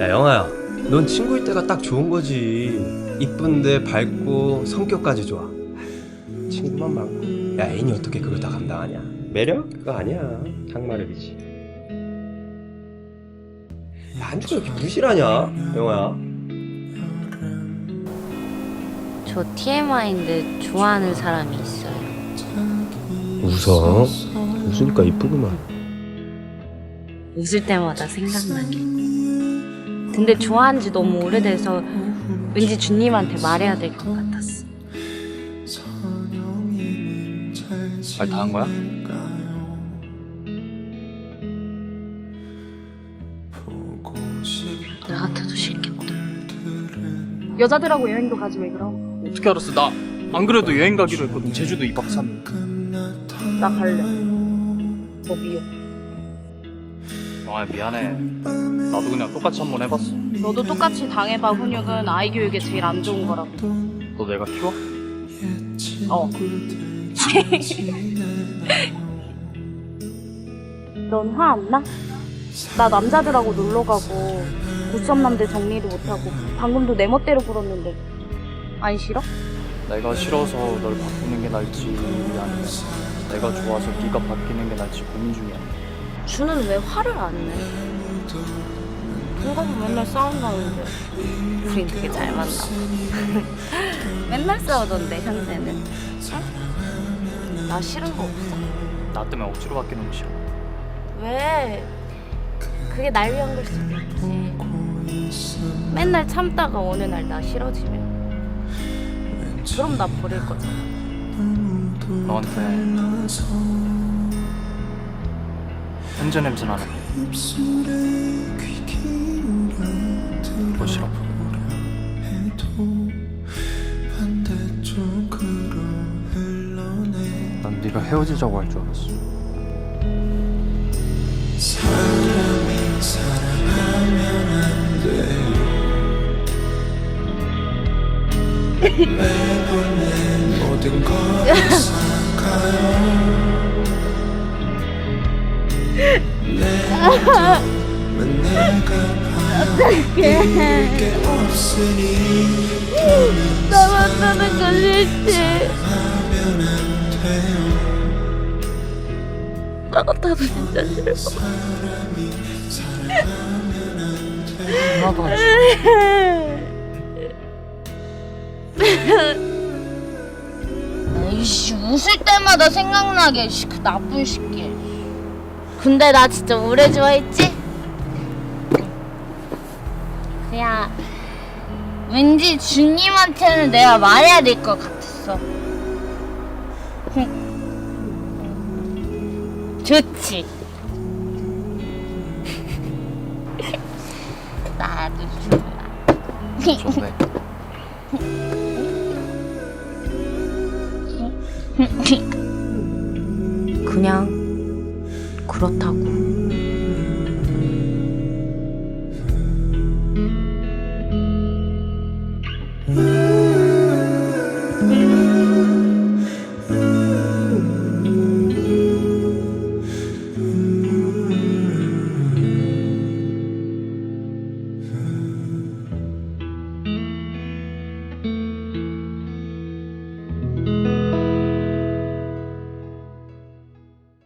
야 영아야 넌 친구일 때가 딱 좋은 거지. 이쁜데 밝고 성격까지 좋아. 친구만 많고. 야 애인이 어떻게 그걸 다 감당하냐? 매력? 그거 아니야. 장마력이지. 야 한주가 이렇게 무실하냐? 영아야. 저 TMI인데 좋아하는 사람이 있어요. 웃어? 웃으니까 이쁘구만. 웃을 때마다 생각나게. 근데 좋아한 지 너무 오래돼서 왠지 주님한테 말해야 될 것 같았어. 말 다 한 거야? 나 같아도 싫겠다. 여자들하고 여행도 가지 왜 그럼? 어떻게 알았어? 나 안 그래도 여행 가기로 했거든. 제주도 2박 3일. 나 갈래. 너 미워. 영아야 미안해. 나도 그냥 똑같이 한 번 해봤어. 너도 똑같이 당해봐 훈육은 아이 교육에 제일 안 좋은 거라고. 너 내가 키워? 어. 넌 화 안 나? 나 남자들하고 놀러 가고 고참남들 정리도 못하고 방금도 내 멋대로 굴었는데 안 싫어? 내가 싫어서 널 바꾸는 게 나을지 아니면 내가 좋아서 네가 바뀌는 게 나을지 고민 중이야. 주는 왜 화를 안 내? 그거고 맨날 싸운다는데 우린 되게 잘 만나 맨날 싸우던데 현재는 응? 나 싫은 거 없어 나 때문에 억지로 바뀌는 거 싫어. 왜? 그게 날 위한 걸 수도 있지 맨날 참다가 어느 날 나 싫어지면 그럼 나 버릴 거잖아 너한테 현재 냄새 거 싫어. 난 네가 헤어지자고 할 줄 알았어. 나 만나는 거 싫지 나 같아도 진짜 싫어 싫어. 이씨 웃을 때마다 생각나게 씨, 그 나쁜 새끼 근데 나 진짜 오래 좋아했지? 그냥 왠지 주님한테는 내가 말해야 될 것 같았어 좋지 나도 좋아 좋네. 그렇다고